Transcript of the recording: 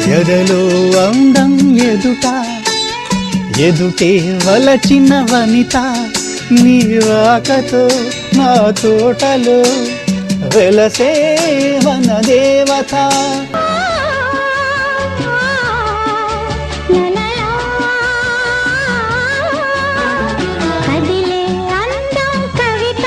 ఎదలో అందం ఎదుట ఎదుటే వలచిన వనిత నీవాకతో నా తోటలో వెలసే వన దేవత. అందం కవిత